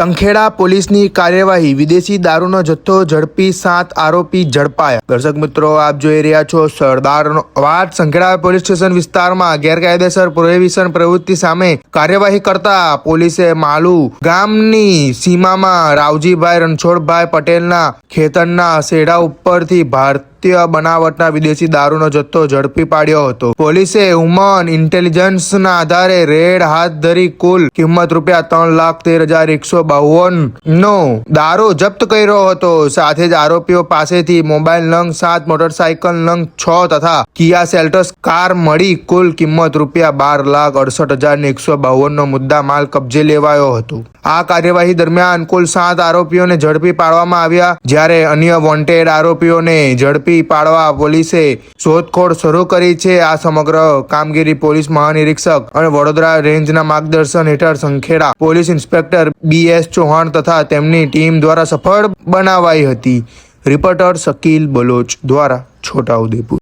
સંખેડા પોલીસની કાર્યવાહી. વિદેશી દારૂનો જથ્થો ઝડપી, સાત આરોપી ઝડપાયા. દર્શક મિત્રો, આપ જોઈ રહ્યા છો સરદારનો અવાજ. સંખેડા પોલીસ સ્ટેશન વિસ્તારમાં ગેરકાયદેસર પ્રોહિબિશન પ્રવૃત્તિ સામે કાર્યવાહી કરતા પોલીસે માલુ ગામની સીમામાં રાવજીભાઈ રણછોડભાઈ પટેલના ખેતરના શેડા ઉપરથી ભારતીય બનાવટના વિદેશી દારૂનો જથ્થો ઝડપી પાડ્યો હતો. પોલીસે હ્યુમન ઇન્ટેલિજન્સના આધારે રેડ હાથ ધરી કુલ કિંમત રૂપિયા ત્રણ લાખ તેર હજાર એકસો બાવન નો દારૂ જપ્ત કર્યો હતો. સાથે જ આરોપીઓ પાસેથી મોબાઈલ નંગ સાત, મોટરસાયકલ નંગ છ તથા કિયા સેલ્ટસ કાર મળી કુલ કિંમત રૂપિયા બાર લાખ અડસઠ હજાર એકસો બાવન નો મુદ્દા માલ કબજે લેવાયો હતો. આ કાર્યવાહી દરમિયાન કુલ સાત આરોપીઓને ઝડપી પાડવામાં આવ્યા. જ્યારે અન્ય વોન્ટેડ આરોપીઓને ઝડપી પાડવા પોલીસે શોધખોળ શરૂ કરી છે. આ સમગ્ર કામગીરી પોલીસ મહાનિરીક્ષક અને વડોદરા રેન્જના માર્ગદર્શન હેઠળ Sankheda police inspector B S Chauhan તથા તેમની ટીમ દ્વારા સફળ બનાવાઈ હતી. રિપોર્ટર શકીલ બલોચ દ્વારા છોટાઉદેપુર